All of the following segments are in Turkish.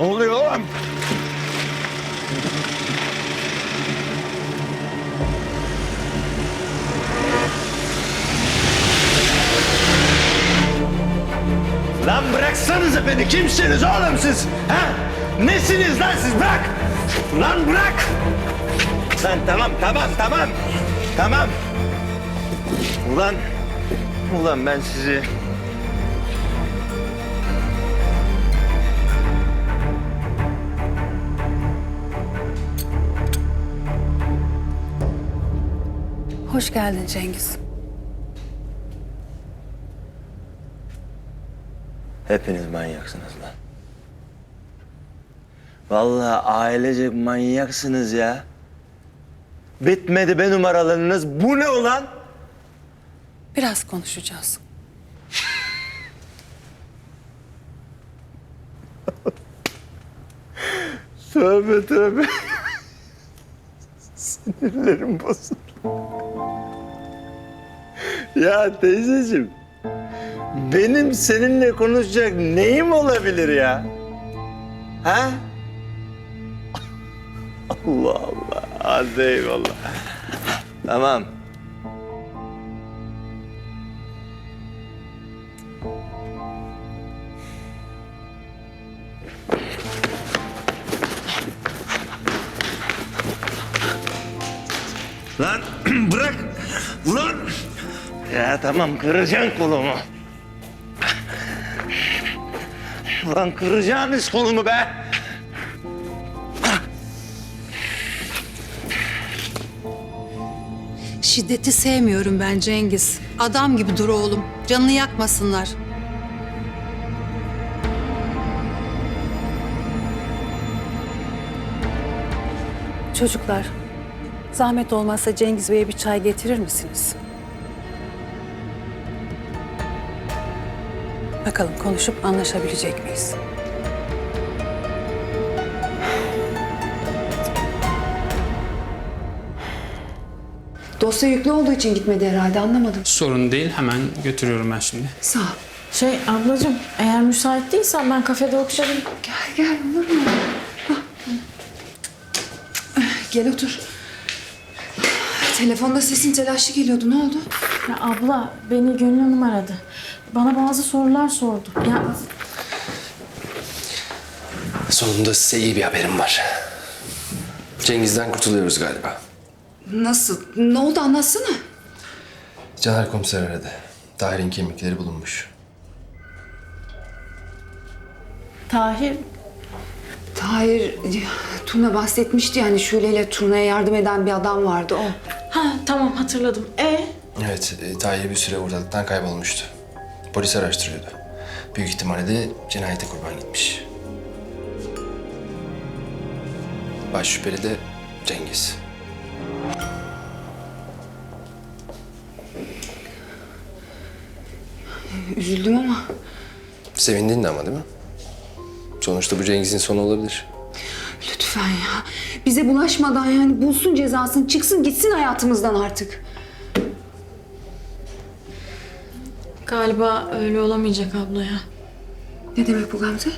Ne oluyor oğlum? Lan bıraksanıza beni. Kimsiniz oğlum siz? Ha? Nesiniz lan siz? Bırak. Lan bırak. Lan tamam tamam tamam. Tamam. Ulan. Ulan ben sizi... Hoş geldin Cengiz. Hepiniz manyaksınız lan. Vallahi ailecek manyaksınız ya. Bitmedi be numaralarınız. Bu ne ulan? Biraz konuşacağız. Tövbe tövbe. Sinirlerim bozuldu. Ya teyzeciğim. Benim seninle konuşacak neyim olabilir ya? Ha? Allah Allah. Hadi eyvallah. Tamam. Lan bırak. Ulan. Ya tamam kıracaksın kolumu. Ulan kıracaksınız kolumu be. Şiddeti sevmiyorum ben Cengiz. Adam gibi dur oğlum. Canını yakmasınlar. Çocuklar, zahmet olmazsa Cengiz Bey'e bir çay getirir misiniz? Bakalım konuşup anlaşabilecek miyiz? Dosya yüklü olduğu için gitmedi herhalde anlamadım. Sorun değil. Hemen götürüyorum ben şimdi. Sağ ol. Şey ablacığım eğer müsait değilsen ben kafede okşarım. Gel gel olur mu? Hah. Gel otur. Telefonda sesin telaşlı geliyordu. Ne oldu? Ya abla beni Gönül Hanım aradı. Bana bazı sorular sordu. Ya Sonunda size iyi bir haberim var. Cengiz'den kurtuluyoruz galiba. Nasıl? Ne oldu anlatsana. Caner komiser aradı. Tahir'in kemikleri bulunmuş. Tahir Tahir, Tuna bahsetmişti yani Şule ile Tuna'ya yardım eden bir adam vardı o. ha tamam hatırladım. E Evet, e, Tahir bir süre ortalıktan kaybolmuştu. Polis araştırıyordu. Büyük ihtimalle de cinayete kurban gitmiş. Baş şüpheli de Cengiz. Üzüldüm ama Sevindin de ama değil mi? Sonuçta bu Cengiz'in sonu olabilir. Lütfen ya. Bize bulaşmadan yani bulsun cezasını çıksın gitsin hayatımızdan artık. galiba öyle olamayacak abla ya. Ne demek bu Gamze?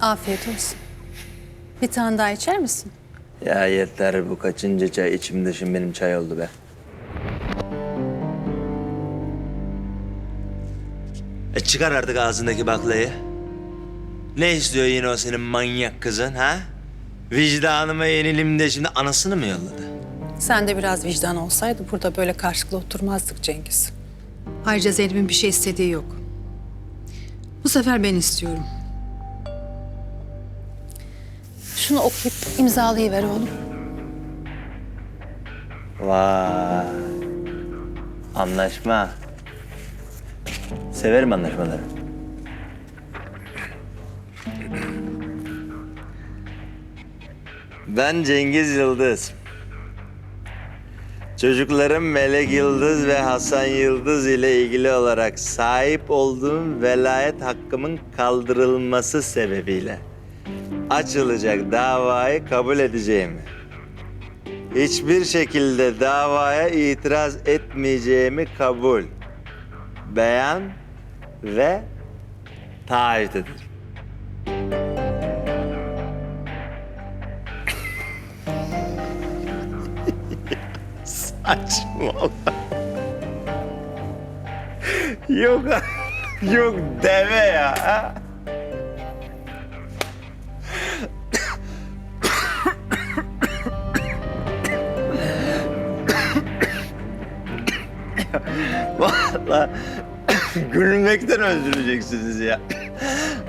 Afiyet olsun. Bir tane daha içer misin? Ya yeter bu kaçıncı çay içim dışım benim çay oldu be. E çıkar artık ağzındaki baklayı. Ne istiyor yine o senin manyak kızın ha? Vicdanıma yenilim de şimdi anasını mı yolladı? Sen de biraz vicdan olsaydı burada böyle karşılıklı oturmazdık Cengiz. Ayrıca Zeynep'in bir şey istediği yok. Bu sefer ben istiyorum. Şunu okuyup imzalayıver oğlum. Vay. Anlaşma. Severim anlaşmaları. Ben Cengiz Yıldız. Çocuklarım Melek Yıldız ve Hasan Yıldız ile ilgili olarak sahip olduğum velayet hakkımın kaldırılması sebebiyle açılacak davayı kabul edeceğimi hiçbir şekilde davaya itiraz etmeyeceğimi kabul beyan ve taahhüt ederim. Saçmalama. Yok, yok deve ya. ha? Vallahi gülmekten öldüreceksiniz ya.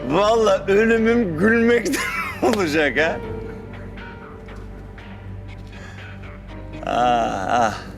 Vallahi ölümüm gülmekten olacak ha. Ah, ah.